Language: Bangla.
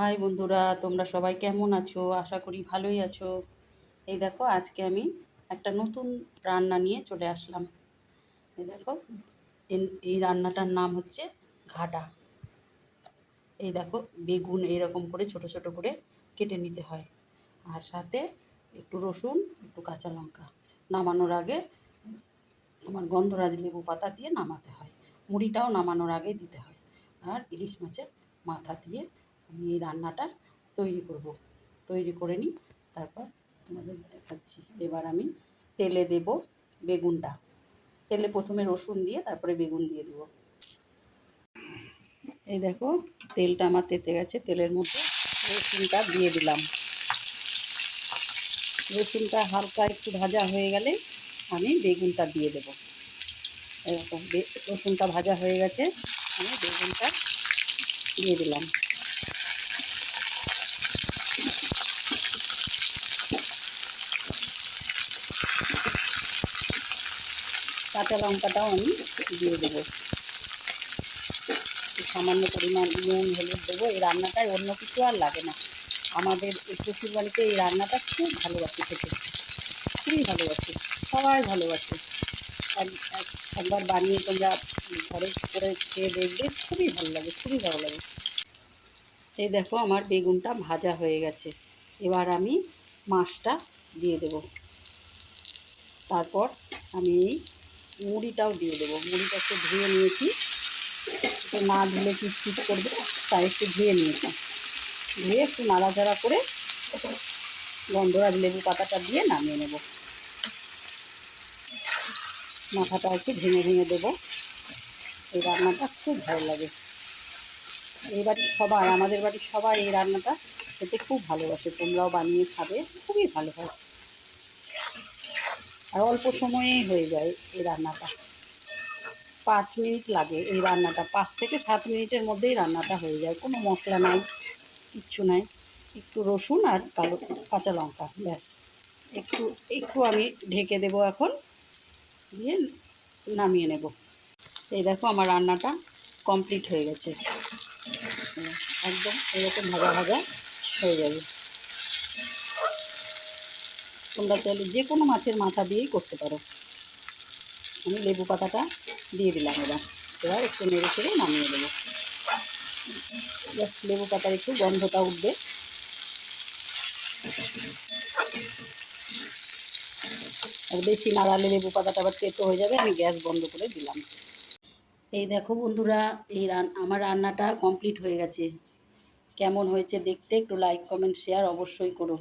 হাই বন্ধুরা, তোমরা সবাই কেমন আছো? আশা করি ভালোই আছো। এই দেখো, আজকে আমি একটা নতুন রান্না নিয়ে চলে আসলাম। এই দেখো এই রান্নাটার নাম হচ্ছে ঘাটা। এই দেখো, বেগুন এরকম করে ছোট ছোট করে কেটে নিতে হয়। আর সাথে একটু রসুন, একটু কাঁচা লঙ্কা নামানোর আগে তোমার গন্ধরাজ লেবু পাতা দিয়ে নামাতে হয়। মুড়িটাও নামানোর আগে দিতে হয়। আর ইলিশ মাছের মাথা দিয়ে আমি এই রান্নাটা তৈরি করব। তৈরি করে নিই, তারপর তোমাদের দেখাচ্ছি। এবার আমি তেলে দেব বেগুনটা। তেলে প্রথমে রসুন দিয়ে তারপরে বেগুন দিয়ে দেবো। এই দেখো, তেলটা আমার তেতে গেছে, তেলের মধ্যে রসুনটা দিয়ে দিলাম। রসুনটা হালকা একটু ভাজা হয়ে গেলে আমি বেগুনটা দিয়ে দেবো। এরকম রসুনটা ভাজা হয়ে গেছে, আমি বেগুনটা দিয়ে দিলাম। কাঁচা লঙ্কাটাও আমি দিয়ে দেবো। সামান্য পরিমাণ নুন, হলুদ দেবো। এই রান্নাটায় অন্য কিছু আর লাগে না। আমাদের শ্বশুর বাড়িতে এই রান্নাটা খুব ভালোবাসে খেতে। খুবই ভালোবাসে, সবাই ভালোবাসে। এক- এক- একবার বানিয়ে তোমরা ঘরে করে খেয়ে দেখবে, খুবই ভালো লাগে, খুবই ভালো লাগে। এই দেখো আমার বেগুনটা ভাজা হয়ে গেছে। এবার আমি মাছটা দিয়ে দেব। তারপর আমি মুড়িটাও দিয়ে দেবো। মুড়িটা একটু ধুয়ে নিয়েছি। না ধুলে কিট করবে? তাই একটু ধুয়ে নিয়েছি। ধুয়ে একটু নাড়াচাড়া করে গন্ধরাজ লেবু পাতাটা দিয়ে নামিয়ে নেব। মাথাটা একটু ভেঙে ভেঙে দেবো। এই রান্নাটা খুব ভালো লাগে। এই বাড়ির সবাই, আমাদের বাড়ির সবাই এই রান্নাটা খেতে খুব ভালোবাসে। তোমরাও বানিয়ে খাবে, খুবই ভালো হয়। আর অল্প সময়েই হয়ে যায় এই রান্নাটা। পাঁচ মিনিট লাগে এই রান্নাটা, পাঁচ থেকে সাত মিনিটের মধ্যেই রান্নাটা হয়ে যায়। কোনো মশলা নাই, কিচ্ছু নাই। একটু রসুন আর কালো কাঁচা লঙ্কা, ব্যাস। একটু একটু আমি ঢেকে দেবো এখন, দিয়ে নামিয়ে নেব। এই দেখো আমার রান্নাটা কমপ্লিট হয়ে গেছে। একদম এরকম ভাজা ভাজা হয়ে যাবে। তোমরা চাইলে যে কোনো মাছের মাথা দিয়েই করতে পারো। আমি লেবু পাতাটা দিয়ে দিলাম এবার। এবার একটু নেড়ে চেড়ে নামিয়ে দেবো জাস্ট লেবু পাতার একটু গন্ধটা উঠবে। আর বেশি নাড়ালে লেবু পাতাটা আবার তেতো হয়ে যাবে, আমি গ্যাস বন্ধ করে দিলাম। এই দেখো বন্ধুরা, এই রান, আমার রান্নাটা কমপ্লিট হয়ে গেছে। কেমন হয়েছে দেখতে একটু লাইক কমেন্ট শেয়ার অবশ্যই করো।